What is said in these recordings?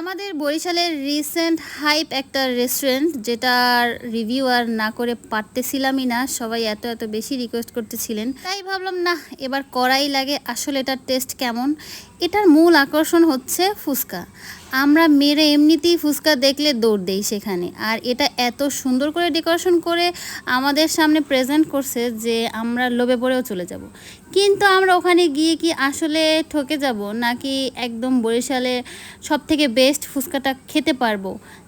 আমাদের বরিশালের recent hype একটা রেস্টুরেন্ট যেটার রিভিউ আর না করে পারতেছিলামই না, সবাই এত এত বেশি রিকোয়েস্ট করতেছিলেন। তাই ভাবলাম না এবার করাই লাগে, আসলে এটার টেস্ট কেমন? এটার মূল আকর্ষণ হচ্ছে ফুচকা। আমরা মেয়েরা এমনিতেই ফুচকা দেখলে দৌড় দেই সেখানে। আর এটা এত সুন্দর করে ডেকোরেশন করে আমাদের সামনে প্রেজেন্ট করছে যে আমরা লোভে পড়েও চলে যাব। কিন্তু আমরা ওখানে গিয়ে কি আসলে ঠকে যাব নাকি একদম বরিশালে সব থেকে বেস্ট ফুচকাটা খেতে পারব?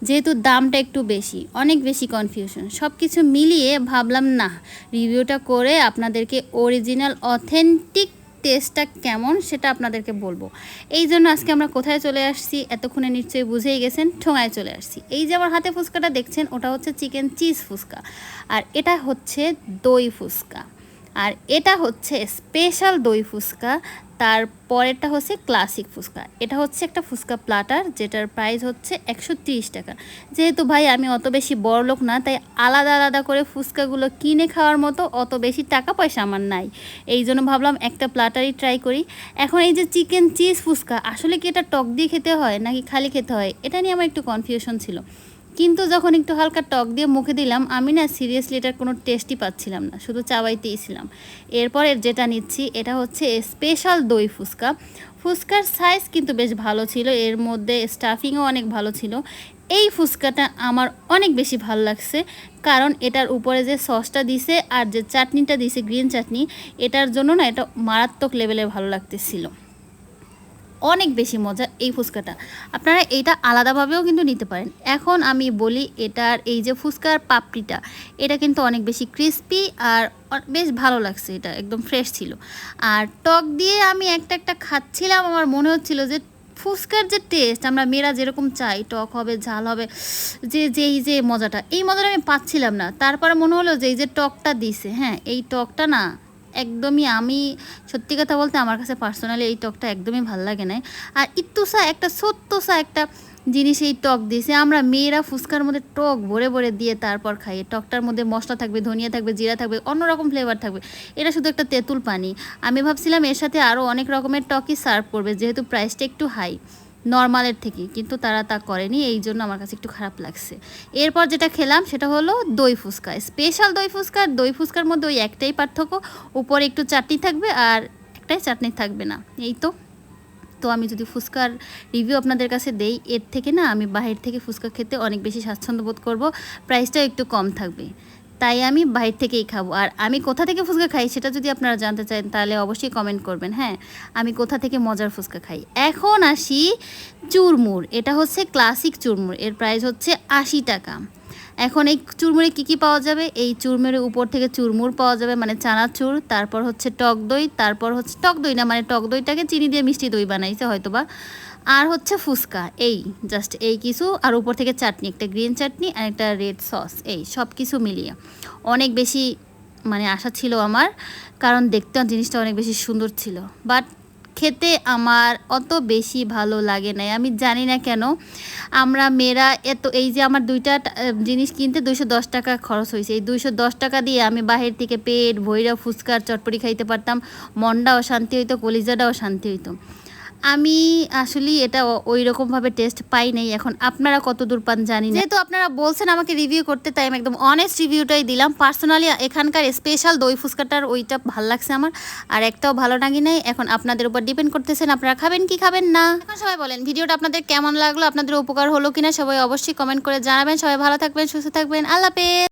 যেহেতু দামটা একটু বেশি, অনেক বেশি কনফিউশন সব কিছু মিলিয়ে ভাবলাম না রিভিউটা করে আপনাদেরকে অরিজিনাল অথেন্টিক টেস্টটা কেমন সেটা আপনাদেরকে বলব। এই জন্য আজকে আমরা কোথায় চলে আসছি, এতক্ষণে নিশ্চয়ই বুঝেই গেছেন, ঠোঙায় চলে আসছি। এই যে আমার হাতে ফুচকাটা দেখছেন, ওটা হচ্ছে চিকেন চিজ ফুচকা। আর এটা হচ্ছে দই ফুচকা। আর এটা হচ্ছে স্পেশাল দই ফুচকা তার পরেরটা হচ্ছে ক্লাসিক ফুচকা। এটা হচ্ছে একটা ফুচকা প্লাটার, যেটার প্রাইস হচ্ছে একশো টাকা। যেহেতু ভাই আমি অত বেশি বড় লোক না, তাই আলাদা আলাদা করে ফুচকাগুলো কিনে খাওয়ার মতো অত বেশি টাকা পয়সা আমার নাই। এই জন্য ভাবলাম একটা প্লাটারই ট্রাই করি। এখন এই যে চিকেন চিজ ফুচকা, আসলে কি এটা টক দিয়ে খেতে হয় নাকি খালি খেতে হয়? এটা নিয়ে আমার একটু কনফিউশন ছিল। কিন্তু যখন একটু হালকা টক দিয়ে মুখে দিলাম, আমি না সিরিয়াসলি এটার কোনো টেস্টই পাচ্ছিলাম না, শুধু চাবাইতেই ছিলাম। এরপরে যেটা নিচ্ছি, এটা হচ্ছে স্পেশাল দই ফুচকা। ফুচকার সাইজ কিন্তু বেশ ভালো ছিল, এর মধ্যে স্টাফিংও অনেক ভালো ছিল। এই ফুচকাটা আমার অনেক বেশি ভালো লাগছে, কারণ এটার উপরে যে সসটা দিছে আর যে চাটনিটা দিছে গ্রিন চাটনি, এটার জন্য না এটা মারাত্মক লেভেলে ভালো লাগতেছিল। অনেক বেশি মজা এই ফুচকাটা। আপনারা এইটা আলাদাভাবেও কিন্তু নিতে পারেন। এখন আমি বলি এটার এই যে ফুচকার পাপড়িটা, এটা কিন্তু অনেক বেশি ক্রিস্পি আর বেশ ভালো লাগছে এটা, একদম ফ্রেশ ছিল। আর টক দিয়ে আমি একটা একটা খাচ্ছিলাম, আমার মনে হচ্ছিল যে ফুচকার যে টেস্ট আমরা মেয়েরা যেরকম চাই, টক হবে, ঝাল হবে, যে যে এই যে মজাটা, এই মজাটা আমি পাচ্ছিলাম না। তারপরে মনে হলো যে এই যে টকটা দিছে হ্যাঁ এই টকটা না একদমই আমি সত্যি কথা বলতে আমার কাছে পার্সোনালি এই টকটা একদমই ভালো লাগে না আর ইত্তুসা একটা সত্যসা একটা জিনিস এই টক দিয়েছে, আমরা মেয়েরা ফুচকার মধ্যে টক ভরে ভরে দিয়ে তারপর খাই। টকটার মধ্যে মশলা থাকবে, ধনিয়া থাকবে, জিরা থাকবে, অন্যরকম ফ্লেভার থাকবে। এটা শুধু একটা তেঁতুল পানি। আমি ভাবছিলাম এর সাথে আরও অনেক রকমের টকই সার্ভ করবে, যেহেতু প্রাইসটা একটু হাই নর্মালের থেকে, কিন্তু তারা তা করেনি, এই জন্য আমার কাছে একটু খারাপ লাগছে। এরপর যেটা খেলাম সেটা হলো দই ফুচকা। স্পেশাল দই ফুচকা, দই ফুচকার মধ্যে ওই একটাই পার্থক্য, উপরে একটু চাটনি থাকবে আর একটাই চাটনি থাকবে না। এই তো। তো আমি যদি ফুচকার রিভিউ আপনাদের কাছে দেই, এর থেকে না আমি বাহির থেকে ফুচকা খেতে অনেক বেশি স্বাচ্ছন্দ্য বোধ করব প্রাইসটাও একটু কম থাকবে। তাই আমি বাইরে থেকেই খাব। আর আমি কোথা থেকে ফুচকা খাই সেটা যদি আপনারা জানতে চান, তাহলে অবশ্যই কমেন্ট করবেন হ্যাঁ? আমি কোথা থেকে মজার ফুচকা খাই? এখন আসি চুরমুর, এটা হচ্ছে ক্লাসিক চুরমুর, এর প্রাইস হচ্ছে আশি টাকা। এখন এই চুরমুরে কী কী পাওয়া যাবে? এই চুরমুরের উপর থেকে চুরমুর পাওয়া যাবে মানে চানাচুর, তারপর হচ্ছে টক দই, তারপর হচ্ছে টক দই না মানে টক দইটাকে চিনি দিয়ে মিষ্টি দই বানাইছে হয়তোবা। আর হচ্ছে ফুচকা, এই জাস্ট এই কিছু, আর উপর থেকে চাটনি, একটা গ্রিন চাটনি আর একটা রেড সস এই সব কিছু মিলিয়ে। অনেক বেশি মানে আশা ছিল আমার, কারণ দেখতে জিনিসটা অনেক বেশি সুন্দর ছিল। বাট খেতে আমার অত বেশি ভালো লাগে নাই। আমি জানি না কেন, আমরা মেয়েরা এত, এই যে আমার দুইটা জিনিস কিনতে দুইশো দশ টাকা খরচ হয়েছে। এই দুইশো দশ টাকা দিয়ে আমি বাহির থেকে পেট ভৈরা ফুচকার চটপটি খাইতে পারতাম, মনটাও শান্তি হইতো, কলিজাটাও শান্তি হইতো। আমি আসলে এটা ওই রকমভাবে টেস্ট পাই নাই। এখন আপনারা কত দূর পান জানি না। যেহেতু আপনারা বলছেন আমাকে রিভিউ করতে, তাই আমি একদম অনেস্ট রিভিউটাই দিলাম। পার্সোনালি এখানকার স্পেশাল দই ফুচকাটার ওইটা ভালো লাগছে আমার, আর একটাও ভালো লাগি নাই। এখন আপনাদের উপর ডিপেন্ড করতেছেন, আপনারা খাবেন কি খাবেন না। এখন সবাই বলেন, ভিডিওটা আপনাদের কেমন লাগল? আপনাদের উপকার হলো কিনা? সবাই অবশ্যই কমেন্ট করে জানাবেন। সবাই ভালো থাকবেন, সুস্থ থাকবেন। আল্লাহ